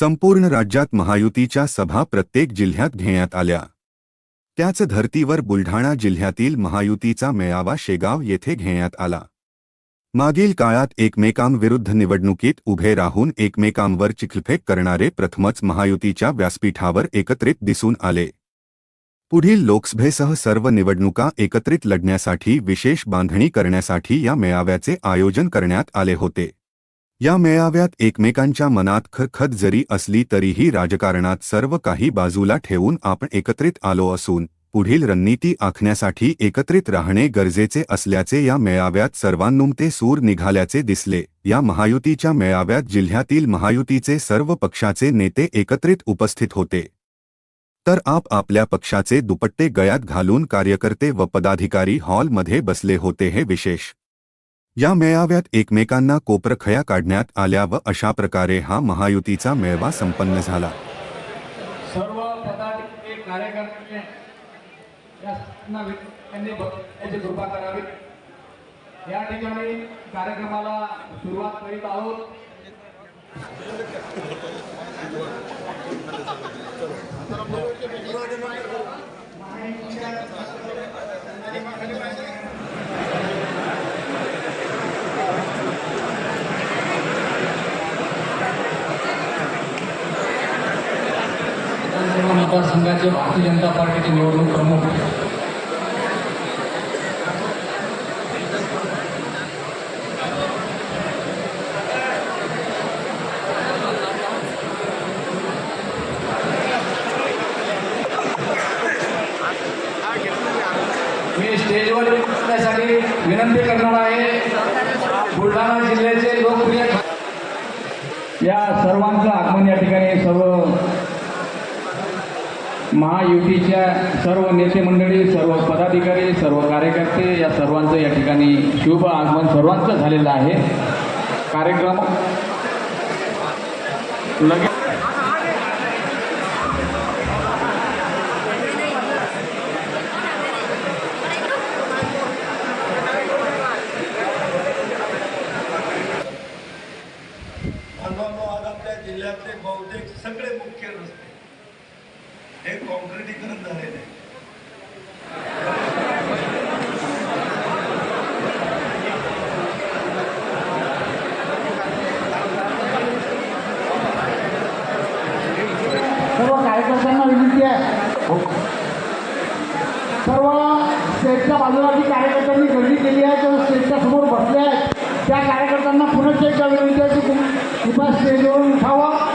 संपूर्ण राज्यात महायुतीच्या सभा प्रत्येक जिल्ह्यात घेण्यात आल्या. त्याच धर्तीवर बुलढाणा जिल्ह्यातील महायुतीचा मेळावा शेगाव येथे घेण्यात आला. मागील काळात एकमेकांविरुद्ध निवडणुकीत उभे राहून एकमेकांवर चिखलफेक करणारे प्रथमच महायुतीच्या व्यासपीठावर एकत्रित दिसून आले. पुढील लोकसभेसह सर्व निवडणुका एकत्रित लढण्यासाठी विशेष बांधणी करण्यासाठी या मेळाव्याचे आयोजन करण्यात आले होते. या मेळाव्यात एकमेकांच्या मनात खखत जरी असली तरीही राजकारणात सर्व काही बाजूला ठेवून आपण एकत्रित आलो असून पुढील रणनीती आखण्यासाठी एकत्रित राहणे गरजेचे असल्याचे या मेळाव्यात सर्वांनुमते सूर निघाल्याचे दिसले. या महायुतीच्या मेळाव्यात जिल्ह्यातील महायुतीचे सर्व पक्षाचे नेते एकत्रित उपस्थित होते. तर आप आपल्या पक्षाचे दुपट्टे गळ्यात घालून कार्यकर्ते व पदाधिकारी हॉलमध्ये बसले होते हे विशेष या मेळाव्यात एकमेकांना कोपरखया काढण्यात आल्या व अशा प्रकारे हा महायुतीचा मेळावा संपन्न झाला. सर्व करावी. या ठिकाणी कार्यक्रमाला सुरुवात करीत आहोत. मतदारसंघाचे भारतीय जनता पार्टीचे निवडणूक प्रमुख. मी स्टेजवर बसण्यासाठी विनंती करणार आहे. बुलढाणा जिल्ह्याचे लोकप्रिय या सर्वांचं आगमन या ठिकाणी सर्व महायुतीच्या सर्व नेते मंडळी सर्व पदाधिकारी सर्व कार्यकर्ते या सर्वांचं या ठिकाणी शुभ आगमन सर्वांचं झालेलं आहे. कार्यक्रम. लगे जिल्ह्यातले बहुतेक सगळे मुख्य रस्ते. हे कॉन्क्रिटीकरण झालेले आहे. सर्व कार्यकर्त्यांना विनंती आहे. सर्व स्टेजच्या बाजूला जी कार्यकर्त्यांनी गर्दी केली आहे तर स्टेजच्या समोर बसले आहेत त्या कार्यकर्त्यांना पुन्हा एकदा विनंती आहे की तुम्ही कृपया स्टेजवरून उठावं.